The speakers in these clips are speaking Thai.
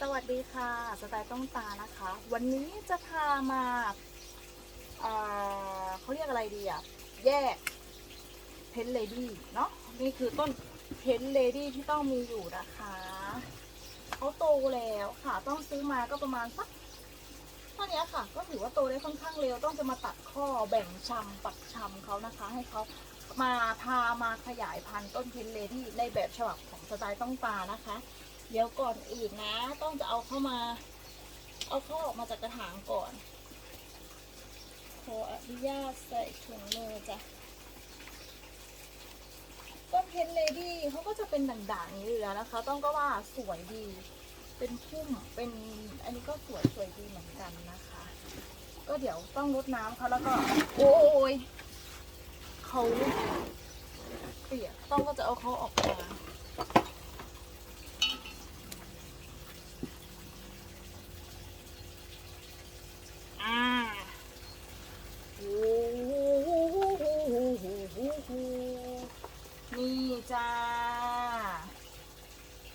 สวัสดีค่ะ สไตล์ต้องตานะคะ วันนี้จะพามาเอ่อเขาเรียกอะไรดีอะแยกเพนเลดี้เนาะนี่คือต้นเพนเลดี้ที่ต้องมีอยู่นะคะเขาโตแล้วค่ะ ต้องซื้อมาก็ประมาณสักเท่านี้ค่ะ ก็ถือว่าโตได้ค่อนข้างเร็วต้องจะมาตัดข้อแบ่งชำปักชำเขานะคะ ให้เขามาพามาขยายพันธุ์ต้นเพนเลดี้ในแบบฉบับของสไตล์ต้องตานะคะ เดี๋ยวก่อนอื่นนะ ต้องจะเอาเข้ามา เอาเข้าออกมาจากกระถางก่อน ขออนุญาตใส่ถุงมือจ้ะต้นเพนเลดี้เขาก็จะเป็นด่างๆอย่างนี้อยู่แล้วนะคะ ต้องก็ว่าสวยดี เป็นพุ่ม เป็นอันนี้ก็สวยสวยดีเหมือนกันนะคะ ก็เดี๋ยวต้องรดน้ำเขาแล้วก็ โอ้ยเขาเปียกต้องก็จะเอาเขาออกมา อ่าโอ้โหนี่จ้า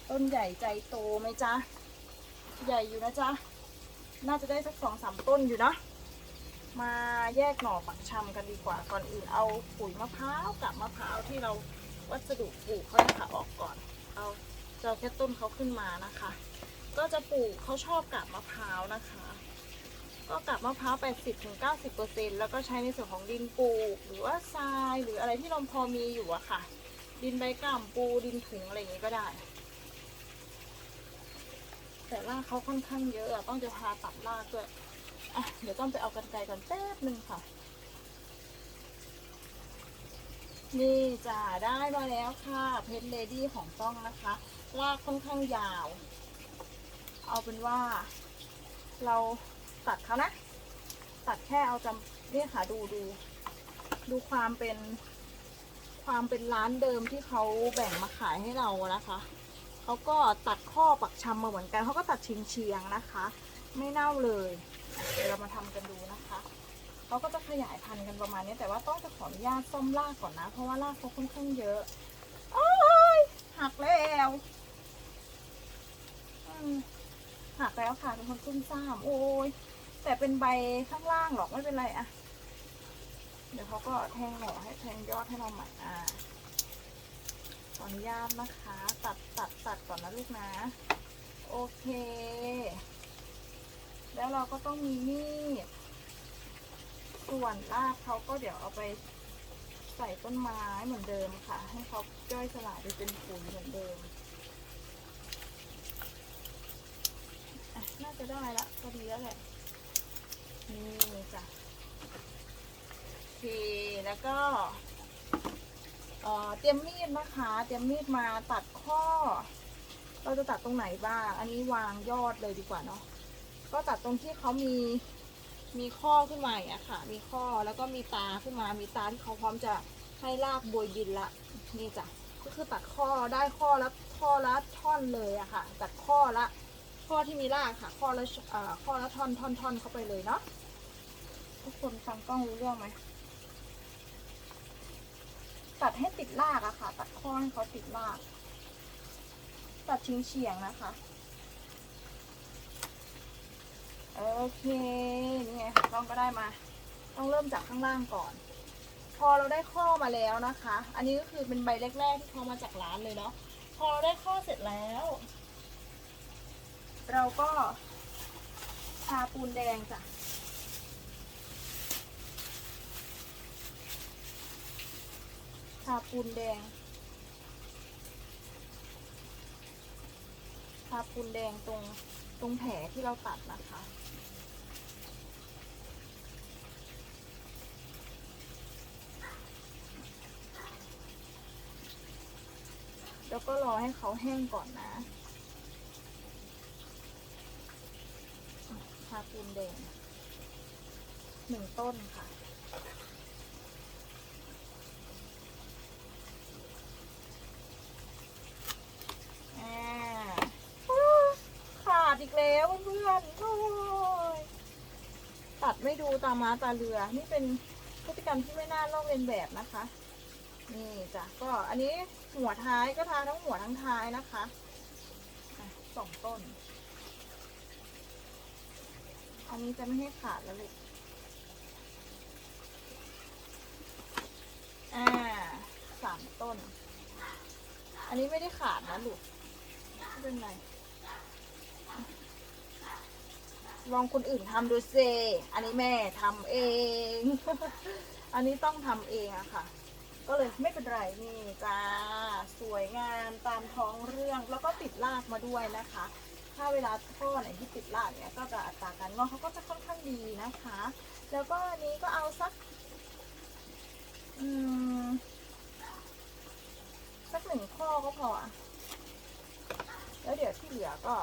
ต้น ใจโตไหมจ๊ะ ใหญ่อยู่นะจ๊ะ น่าจะได้สักสองสามต้นอยู่นะ มาแยกหน่อปักชำกันดีกว่า ก่อนอื่นเอาปุ๋ยมะพร้าวกับมะพร้าวที่เราวัสดุปลูกเขานะคะออกก่อน เอาจะเอาแค่ต้นเขาขึ้นมานะคะ ก็จะปลูกเขาชอบกับมะพร้าวนะคะ ก็กับมะพร้าว 80-90%แล้วก็ใช้ในส่วนของดินปลูก หรือว่าทรายหรืออะไรที่เราพอมีอยู่อะค่ะ ดินใบกล้ามปูดินถุงอะไรอย่างงี้ก็ได้ แต่รากเขาค่อนข้างเยอะอะต้องจะพาตัดรากด้วยอะเดี๋ยวต้องไปเอากันไกรก่อนแป๊บหนึ่งค่ะ นี่จ้าได้มาแล้วค่ะ เพชรเลดี้ของต้องนะคะ รากค่อนข้างยาว เอาเป็นว่า เราตัดเขานะ ตัดแค่เอาจำเนี่ยค่ะดูดู ดูความเป็นความเป็นร้านเดิมที่เขาแบ่งมาขายให้เรานะคะ เขาก็ตัดข้อปักชำมาเหมือนกันเขาก็ตัดเชียงเชียงๆนะคะ ไม่เน่าเลยเดี๋ยวเรามาทำกันดูนะคะเขาก็จะขยายพันธุ์กันประมาณนี้แต่ว่าต้องจะขออนุญาตซ่อมรากก่อนนะ เพราะว่ารากเขาค่อนข้างเยอะโอ้ยหักแล้วหักแล้วค่ะเป็นคนซุ่มซ่ามโอ้ยแต่เป็นใบข้างล่างหรอกไม่เป็นไรอะเดี๋ยวเขาก็แทงหน่อให้แทงยอดให้เราใหม่อ่า ออนุญาตนะคะ ตัดตัดตัดก่อนนะลูกนะ โอเค แล้วเราก็ต้องมีมีด ส่วนรากเขาก็เดี๋ยวเอาไปใส่ต้นไม้เหมือนเดิมค่ะ ให้เขาย่อยสลายไปเป็นปุ๋ยเหมือนเดิมน่าจะได้ละพอดีแล้วแหละนี่จ้ะโอเคแล้วก็ เตรียมมีดนะคะ เตรียมมีดมาตัดข้อ เราจะตัดตรงไหนบ้าง อันนี้วางยอดเลยดีกว่าเนาะ ก็ตัดตรงที่เขามีมีข้อขึ้นมาอย่างเงี้ยค่ะ มีข้อแล้วก็มีตาขึ้นมา มีตาที่เขาพร้อมจะให้ลากบวยบินละ นี่จ้ะ ก็คือตัดข้อได้ข้อละข้อละท่อนเลยอะค่ะ ตัดข้อละ ข้อที่มีรากค่ะ ข้อละข้อละท่อนท่อนท่อนเข้าไปเลยเนาะ ทุกคนฟังกล้องรู้เรื่องไหม ตัดให้ติดรากอะค่ะ ตัดข้อให้เขาติดราก ตัดเฉียงเฉียงนะคะ โอเคนี่ไงค่ะกล้องก็ได้มา ต้องเริ่มจากข้างล่างก่อน พอเราได้ข้อมาแล้วนะคะ อันนี้ก็คือเป็นใบแรกๆที่เขามาจากร้านเลยเนาะ พอเราได้ข้อเสร็จแล้ว เราก็ทาปูนแดงจ้ะ ทาปูนแดง ทาปูนแดงตรงตรงแผลที่เราตัดนะคะแล้วก็รอให้เขาแห้งก่อนนะทาปูนแดงหนึ่งต้นค่ะ อ่าขาดอีกแล้ว เพื่อนโอ้ยตัดไม่ดูตาม้าตาเรือ นี่เป็นพฤติกรรมที่ไม่น่าลอกเลียนแบบนะคะ นี่จ้ะก็อันนี้หัวท้ายก็ทาทั้งหัวทั้งท้ายนะคะอะสองต้น อันนี้จะไม่ให้ขาดแล้วลูกอ่าสามต้น อันนี้ไม่ได้ขาดนะลูกไม่เป็นไร ลองคนอื่นทำดูเซอันนี้แม่ทำเอง อันนี้ต้องทำเองอะค่ะ ก็เลยไม่เป็นไรนี่จ้าสวยงามตามท้องเรื่องแล้วก็ติดรากมาด้วยนะคะ ถ้าเวลาข้อไหนที่ติดรากเนี่ยก็จะอัตราการงอกเขาก็จะค่อนข้างดีนะคะ แล้วก็อันนี้ก็เอาสัก อืมสักหนึ่งข้อก็พอ แล้วเดี๋ยวที่เหลือก็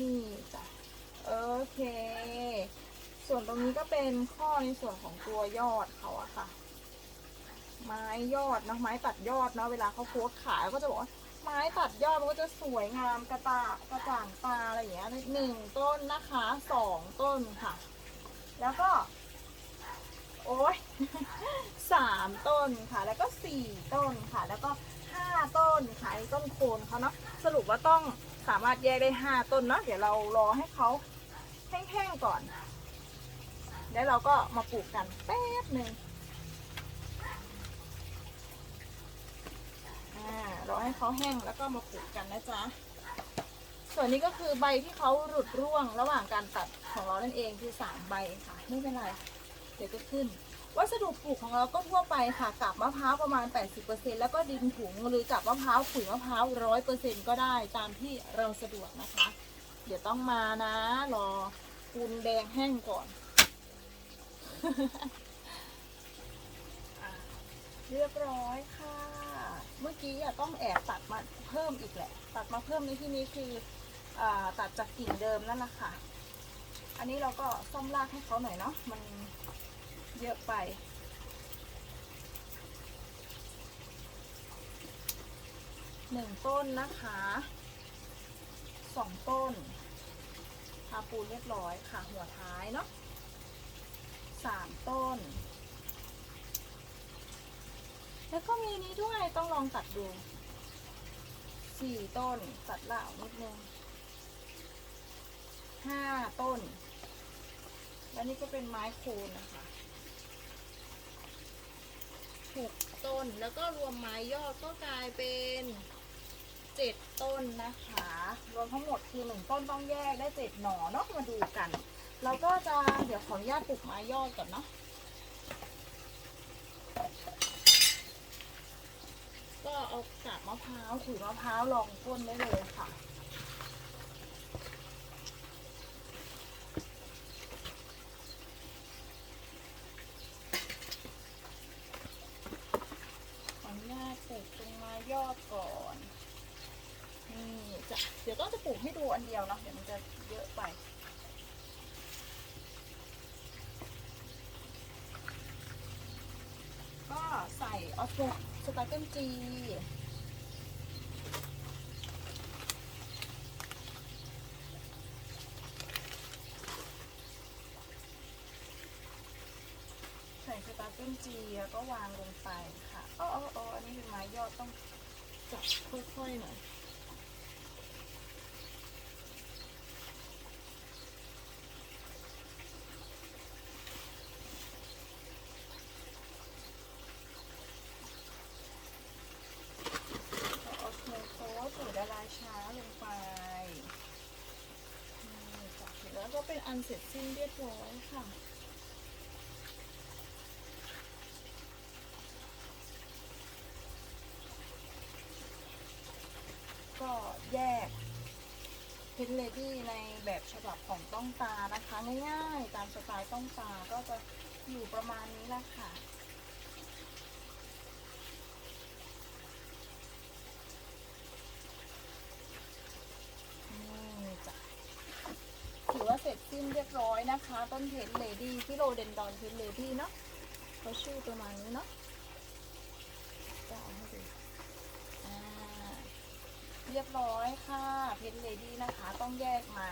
นี่จ้ะโอเค ส่วนตรงนี้ก็เป็นข้อในส่วนของตัวยอดเขาอะค่ะ ไม้ยอดเนะไม้ตัดยอดเนาะเวลาเขาโพสขายก็จะบอกว่าไม้ตัดยอดมันก็จะสวยงามกระตากระจ่างตาอะไรอย่างเงี้ยหนึ่งต้นนะคะสองต้นค่ะ แล้วก็ โอ้ยสามต้นค่ะ แล้วก็สี่ต้นค่ะ แล้วก็ ห้าต้นค่ะต้นโคนเขาเนาะสรุปว่าต้องสามารถแยกได้ห้าต้นเนาะเดี๋ยวเรารอให้เขาแห้งๆก่อน แล้วเราก็มาปลูกกันแป๊บหนึ่งอ่ารอให้เขาแห้งแล้วก็มาปลูกกันนะจ๊ะ ส่วนนี้ก็คือใบที่เขาหลุดร่วงระหว่างการตัดของเรานั่นเองคือสามใบค่ะไม่เป็นไร เดี๋ยวก็ขึ้น วัสดุปลูกของเราก็ทั่วไปค่ะกับมะพร้าวประมาณ 80%แล้วก็ดินถุงหรือกับมะพร้าวขุยมะพร้าวร้อยเปอร์เซ็นก็ได้ตามที่เราสะดวกนะคะ เดี๋ยวต้องมานะ รอปูนแดงแห้งก่อน เรียบร้อยค่ะ เมื่อกี้อะต้องแอบตัดมาเพิ่มอีกแหละ ตัดมาเพิ่มในที่นี้คืออตัดจากกิ่งเดิมนั่นแหละค่ะ อันนี้เราก็ซ่อมรากให้เขาหน่อยเนาะมัน เยอะไป หนึ่งต้นนะคะสองต้นทาปูนเรียบร้อยค่ะหัวท้ายเนาะสามต้น แล้วก็มีนี้ด้วยต้องลองตัดดูสี่ต้นตัดเหละนิดนึงห้าต้น แล้วนี่ก็เป็นไม้โคนนะคะ หกต้น แล้วก็รวมไม้ยอดก็กลายเป็นเจ็ดต้นนะคะ รวมทั้งหมดคือหนึ่งต้นต้องแยกได้เจ็ดหน่อเนาะมาดูกัน เราก็จะเดี๋ยวขออนุญาตปลูกไม้ยอดก่อนเนาะก็เอากาบมะพร้าวถือมะพร้าวลองก้นได้เลยค่ะ ขออนุญาตปลูกตรงไม้ยอดก่อน นี่จะเดี๋ยวต้องจะป ลูกให้ดูอันเดียวเนาะเดี๋ยวมันจะเยอะไป ก็ใส่ออสโมสตาร์เกิลจีใส่สตาร์เกิลจีแล้วก็วางลงไปค่ะอ๋ออ๋ออ๋ออันนี้เป็นไม้ยอดต้องจับค่อยๆหน่อย เอาออสโมโคสหรือละลายช้าลงไปนี่จ้ะเสร็จแล้วก็เป็น อันเสร็จสิ้นเรียบร้อยค่ะ ก็แยกเพนเลดี้ในแบบฉบับของต้องตานะคะ ง่ายๆ ตามสไตล์ต้องตาก็จะอยู่ประมาณนี้แหละค่ะ นี่จ้ะถือว่าเสร็จสิ้นเรียบร้อย นะคะ ต้นเพชรเลดี้ที่โรเดนดอนเพชรเลดี้เนาะเขาชื่อประมาณนี้เนาะจะเอาให้ดูเรียบร้อยค่ะ เพชรเลดี้นะคะ ต้องแยกไม้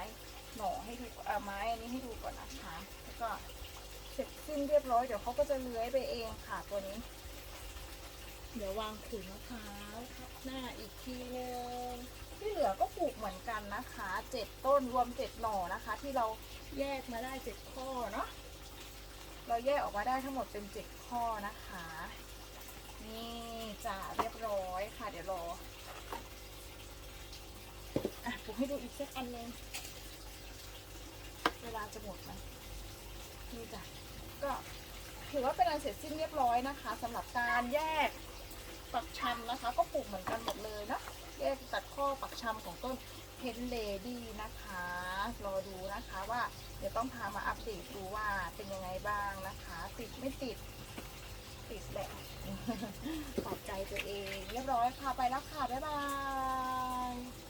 หน่อให้ดูเอ่อไม้อันนี้ให้ดูก่อนนะคะแล้วก็เสร็จสิ้นเรียบร้อยเดี๋ยวเขาก็จะเลื้อยไปเองค่ะตัวนี้ เดี๋ยววางขุยมะพร้าวทับหน้าอีกทีนึง ที่เหลือก็ปลูกเหมือนกันนะคะเจ็ดต้นรวมเจ็ดหน่อนะคะ ที่เราแยกมาได้เจ็ดข้อเนาะเราแยกออกมาได้ทั้งหมดเป็นเจ็ดข้อนะคะ นี่จ้ะเรียบร้อยค่ะเดี๋ยวรออะผมให้ดูอีกสักอันนึงเวลาจะหมดไหมนี่จ้ะก็ถือว่าเป็นอันเสร็จสิ้นเรียบร้อยนะคะสำหรับการแยก ปักชำนะคะ ก็ปลูกเหมือนกันหมดเลยเนาะแยกตัดข้อปักชำของต้นเพนเลดี้นะคะ รอดูนะคะว่าเดี๋ยวต้องพามาอัปเดตดูว่าเป็นยังไงบ้างนะคะ ติดไม่ติด ติดแหละปลอบใจตัวเอง เรียบร้อยค่ะไปแล้วค่ะ บ๊ายบาย